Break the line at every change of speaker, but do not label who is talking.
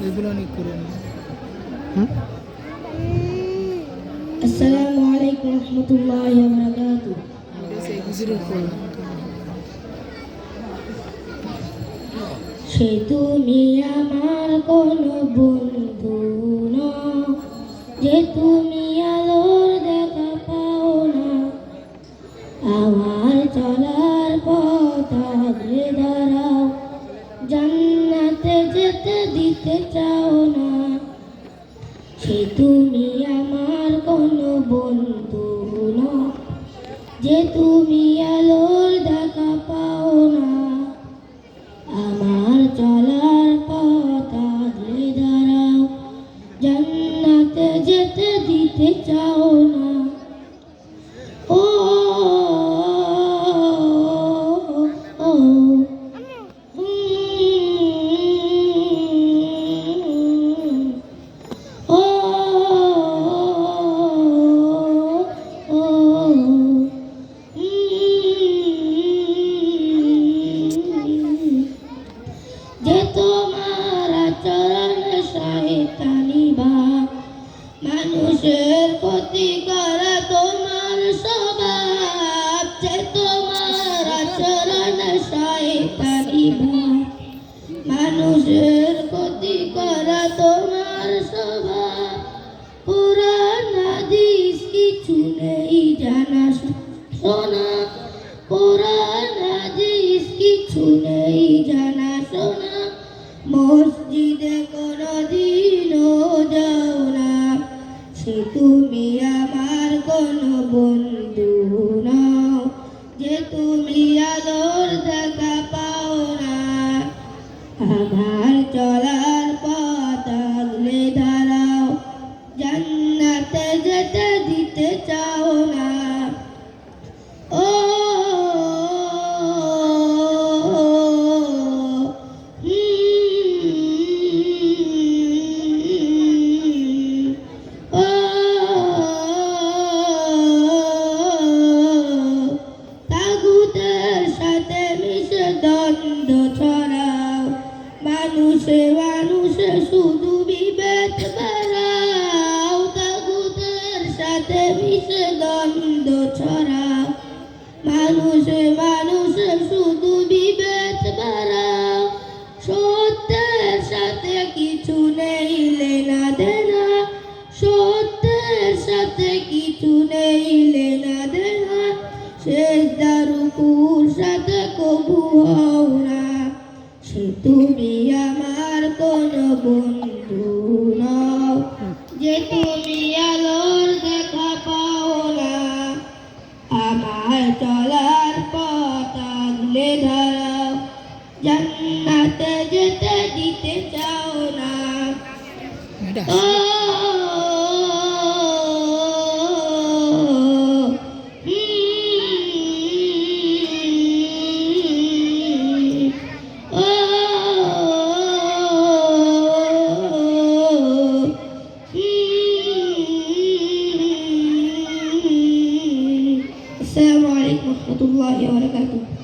এগুলো অনেক করে
আসসালামু আলাইকুম রহমতুল্লাহ
করলাম
সে তুমি আমার কোন বন্ধু না যে তুমি যেতে দিতে চাও না। সে তুমি আমার কোনো বন্ধু নও যে তুমি আলোর দেখা পাও না। আমার চলার পথ আগলে দাঁড়াও। জান্নাতে যেতে দিতে চাও না। ক্ষতি করা তোমার স্বভাব যে তোমার আচরণ শয়তানি মানুষের ক্ষতি করা তোমার স্বভাব। পুরাণ হাদিস কিছু নেই জানা শোনা। পুরাণ হাদিস কিছু নেই জানা শোনা। মসজিদে কোনদিনও যাও তাগুতের সাথে মিশে দ্বন্দ্ব ছড়াও মানুষে মানুষে শুধু বিভেদ বাড়াও সত্যের সাথে কিছু নেই লেনা দেনা। সত্যের সাথে কিছু নেই লেনা দেনা। শেষ দারুকুর সাথে কবু হও সে তুমি আমার কোন বন্ধু নও। যে তুমি আমার চলার পথ আগলে ধরাও জান্নাতে যেতে দিতে চাও না।
warahmatullahi
wabarakatuh.